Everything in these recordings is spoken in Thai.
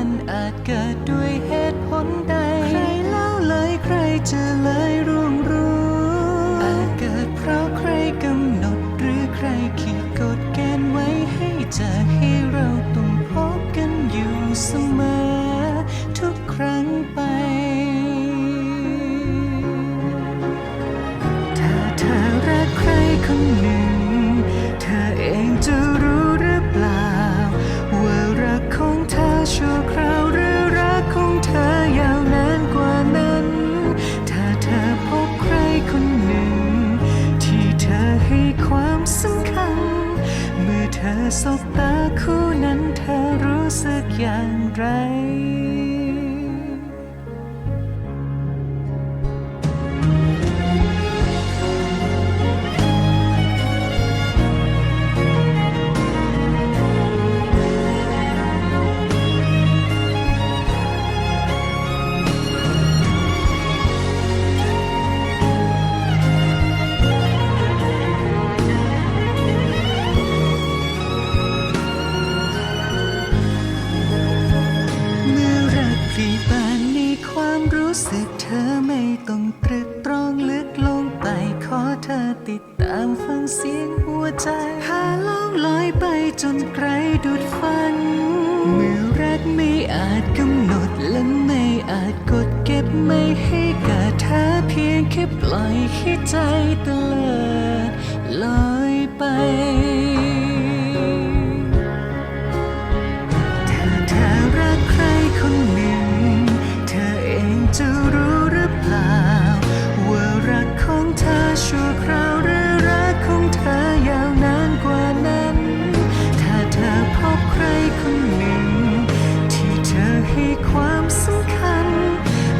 มันอาจเกิดด้วยเหตุผลใด ใครเล่าเลยใครจะเลยร่วงรู้ อาจเกิดเพราะใครกำหนดหรือใครขีดกฎเกณฑ์ไว้ให้จะให้เราต้องพบกันอยู่เสมอ ให้ความสำคัญ เมื่อเธอสบตาคู่นั้นเธอรู้สึกอย่างไร รักพรีบานในความรู้สึกเธอไม่ต้องตรึกตรองลึกลงไปขอเธอติดตามฟังเสียงหัวใจพาล่องลอยไปจนไกลดุดฝันเมื่อรักไม่อาจกำหนดและไม่อาจกดเก็บไม่ให้เกิดเธอเพียงแค่ปล่อยให้ใจเตลิดลอย ชั่วคราวหรือรักของเธอยาวนานกว่านั้น ถ้าเธอพบใครคนหนึ่ง ที่เธอให้ความสำคัญ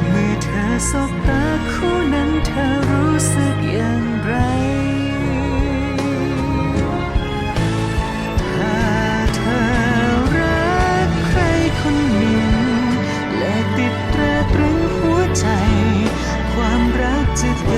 เมื่อเธอสบตาคู่นั้นเธอรู้สึกอย่างไร ถ้าเธอรักใครคนหนึ่ง และติดตราตรึงหัวใจ ความรักจะเกิด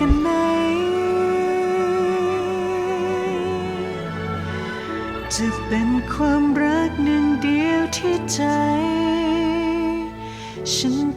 ค่ไหนจะเป็นความรักหนึ่งเดียวที่ใจฉัน